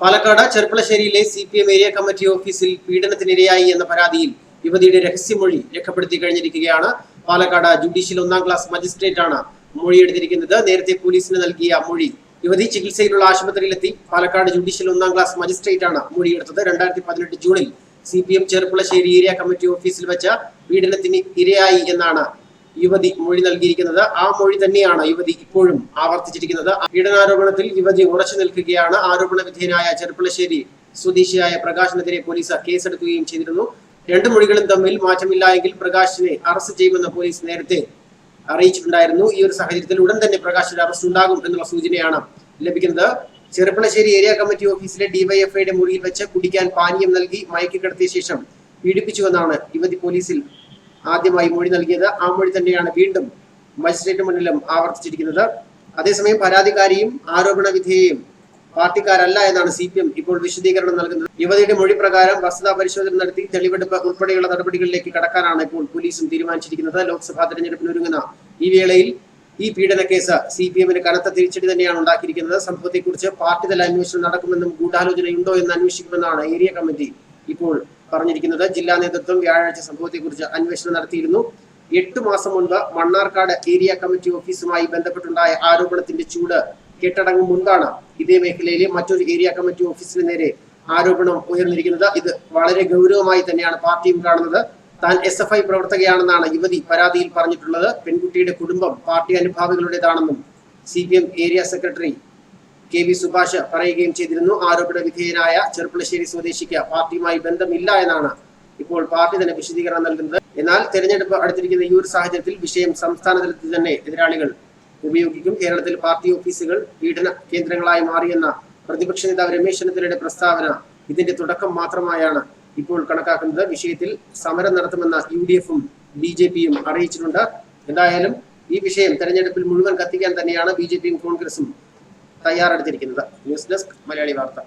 Palakkad ചെർപ്പളശ്ശേരിയിലെ C P M area committee ഓഫീസിൽ പീഡനത്തിനിരയായി എന്ന പരാതിയിൽ യുവതിയുടെ രഹസ്യമൊഴി രേഖപ്പെടുത്തി കഴിഞ്ഞിരിക്കുകയാണ്. പാലക്കാട് ജുഡീഷ്യൽ ഒന്നാം ക്ലാസ് മജിസ്ട്രേറ്റ് ആണ് മൊഴിയെടുത്തിരിക്കുന്നത് നേരത്തെ പോലീസിന് നൽകിയ മൊഴി യുവതി ചികിത്സയിലുള്ള ആശുപത്രിയിലെത്തി. പാലക്കാട് ജുഡീഷ്യൽ ഒന്നാം ക്ലാസ് മജിസ്ട്രേറ്റ് ആണ് മൊഴിയെടുത്തത് രണ്ടായിരത്തി പതിനെട്ട് ജൂണിൽ C P M Cherpulassery area committee ഓഫീസിൽ വെച്ച പീഡനത്തിന് ഇരയായി എന്നാണ് യുവതി മൊഴി നൽകിയിരിക്കുന്നത്. ആ മൊഴി തന്നെയാണ് യുവതി ഇപ്പോഴും ആവർത്തിച്ചിരിക്കുന്നത്. പീഡനാരോപണത്തിൽ യുവതി ഉറച്ചു നിൽക്കുകയാണ്. ആരോപണ വിധേയനായ ചെറുപ്പളശ്ശേരി സ്വദേശിയായ പ്രകാശിനെതിരെ പോലീസ് കേസെടുക്കുകയും ചെയ്തിരുന്നു. രണ്ട് മൊഴികളും തമ്മിൽ മാറ്റമില്ല എങ്കിൽ പ്രകാശിനെ അറസ്റ്റ് ചെയ്യുമെന്ന് പോലീസ് നേരത്തെ അറിയിച്ചിട്ടുണ്ടായിരുന്നു. ഈ ഒരു സാഹചര്യത്തിൽ ഉടൻ തന്നെ പ്രകാശിന്റെ അറസ്റ്റ് ഉണ്ടാകും എന്നുള്ള സൂചനയാണ് ലഭിക്കുന്നത്. ചെറുപ്പളശ്ശേരി ഏരിയ കമ്മിറ്റി ഓഫീസിലെ ഡിവൈഎഫ്ഐയുടെ മുറിയിൽ വെച്ച് കുടിക്കാൻ പാനീയം നൽകി മയക്കി കിടത്തിയ ശേഷം പീഡിപ്പിച്ചുവെന്നാണ് യുവതി പോലീസിൽ ആദ്യമായി മൊഴി നൽകിയത് ആ മൊഴി തന്നെയാണ് വീണ്ടും മജിസ്ട്രേറ്റ് മുന്നിലും ആവർത്തിച്ചിരിക്കുന്നത്. അതേസമയം പരാതിക്കാരിയും ആരോപണ വിധേയയും പാർട്ടിക്കാരല്ല എന്നാണ് സി പി എം ഇപ്പോൾ വിശദീകരണം നൽകുന്നത്. യുവതിയുടെ മൊഴി പ്രകാരം വസ്തുതാ പരിശോധന നടത്തി തെളിവെടുപ്പ് ഉൾപ്പെടെയുള്ള നടപടികളിലേക്ക് കടക്കാനാണ് ഇപ്പോൾ പോലീസും തീരുമാനിച്ചിരിക്കുന്നത്. ലോക്സഭാ തെരഞ്ഞെടുപ്പിന് ഒരുങ്ങുന്ന ഈ വേളയിൽ ഈ പീഡന കേസ് സി പി എമ്മിന് കനത്ത തിരിച്ചടി തന്നെയാണ് ഉണ്ടാക്കിയിരിക്കുന്നത്. സംഭവത്തെക്കുറിച്ച് പാർട്ടി തല അന്വേഷണം നടക്കുമെന്നും ഗൂഢാലോചനയുണ്ടോ എന്ന് അന്വേഷിക്കുമെന്നാണ് ഏരിയ കമ്മിറ്റി ഇപ്പോൾ പറഞ്ഞിരിക്കുന്നത്. ജില്ലാ നേതൃത്വം വ്യാഴാഴ്ച സംഭവത്തെക്കുറിച്ച് അന്വേഷണം നടത്തിയിരുന്നു. എട്ട് മാസം മുൻപ് മണ്ണാർക്കാട് ഏരിയ കമ്മിറ്റി ഓഫീസുമായി ബന്ധപ്പെട്ടുണ്ടായ ആരോപണത്തിന്റെ ചൂട് കെട്ടടങ്ങും മുൻപാണ് ഇതേ മേഖലയിലെ മറ്റൊരു ഏരിയ കമ്മിറ്റി ഓഫീസിന് നേരെ ആരോപണം ഉയർന്നിരിക്കുന്നത്. ഇത് വളരെ ഗൗരവമായി തന്നെയാണ് പാർട്ടിയും കാണുന്നത്. താൻ എസ് എഫ് ഐ പ്രവർത്തകയാണെന്നാണ് യുവതി പരാതിയിൽ പറഞ്ഞിട്ടുള്ളത്. പെൺകുട്ടിയുടെ കുടുംബം party അനുഭാവികളുടേതാണെന്നും C area secretary K V Subhash പറയുകയും ചെയ്തിരുന്നു. ആരോപണ വിധേയനായ ചെറുപ്പുളശ്ശേരി സ്വദേശിക്ക് പാർട്ടിയുമായി ബന്ധമില്ല എന്നാണ് ഇപ്പോൾ പാർട്ടി തന്നെ വിശദീകരണം നൽകുന്നത്. എന്നാൽ തെരഞ്ഞെടുപ്പ് അടുത്തിരിക്കുന്ന ഈ ഒരു സാഹചര്യത്തിൽ വിഷയം സംസ്ഥാന തലത്തിൽ തന്നെ എതിരാളികൾ ഉപയോഗിക്കും. കേരളത്തിൽ പാർട്ടി ഓഫീസുകൾ പീഡന കേന്ദ്രങ്ങളായി മാറിയെന്ന പ്രതിപക്ഷ നേതാവ് രമേശ് ചെന്നിത്തലയുടെ പ്രസ്താവന ഇതിന്റെ തുടക്കം മാത്രമായാണ് ഇപ്പോൾ കണക്കാക്കുന്നത്. വിഷയത്തിൽ സമരം നടത്തുമെന്ന യു ഡി എഫും ബി ജെ പിയും അറിയിച്ചിട്ടുണ്ട്. എന്തായാലും ഈ വിഷയം തെരഞ്ഞെടുപ്പിൽ മുഴുവൻ കത്തിക്കാൻ തന്നെയാണ് ബി ജെ പിയും കോൺഗ്രസും തയ്യാറെടുത്തിരിക്കുന്നത്. ന്യൂസ് ഡെസ്ക് മലയാളി വാർത്ത.